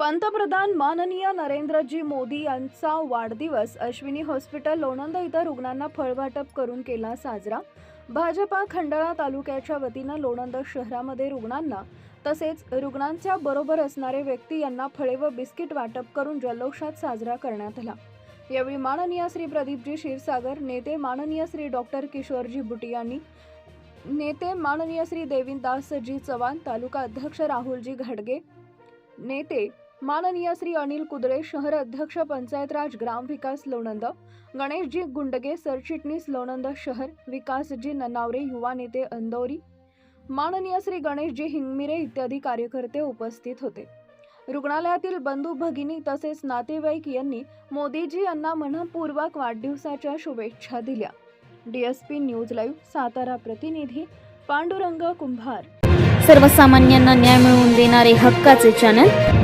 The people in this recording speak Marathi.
पंतप्रधान माननीय नरेंद्रजी मोदी यांचा वाढदिवस अश्विनी हॉस्पिटल लोणंद इथं रुग्णांना फळवाटप करून केला साजरा. भाजपा खंडाळा तालुक्याच्या वतीनं लोणंद शहरामध्ये रुग्णांना तसेच रुग्णांच्या बरोबर असणारे व्यक्ती यांना फळे व बिस्किट वाटप करून जल्लोषात साजरा करण्यात आला. यावेळी माननीय श्री प्रदीपजी क्षीरसागर नेते माननीय श्री डॉक्टर किशोरजी बुटी यांनी नेते माननीय श्री देविंदासजी चव्हाण तालुका अध्यक्ष राहुलजी घाडगे नेते माननीय श्री अनिल कुदरे शहर अध्यक्ष पंचायत राज ग्राम विकास लोणंद गणेशजी गुंडगे सरचिटणीस लोणंद शहर विकासजी ननावरे युवा नेते अंदौरी माननीय श्री गणेशजी हिंगमिरे इत्यादी कार्यकर्ते उपस्थित होते. रुग्णालयातील बंधू भगिनी तसेच नातेवाईक यांनी मोदीजी यांना मनपूर्वक वाढदिवसाच्या शुभेच्छा दिल्या. डीएसपी न्यूज लाईव्ह सातारा प्रतिनिधी पांडुरंग कुंभार. सर्वसामान्यांना न्याय मिळवून देणारे हक्काचे चॅनल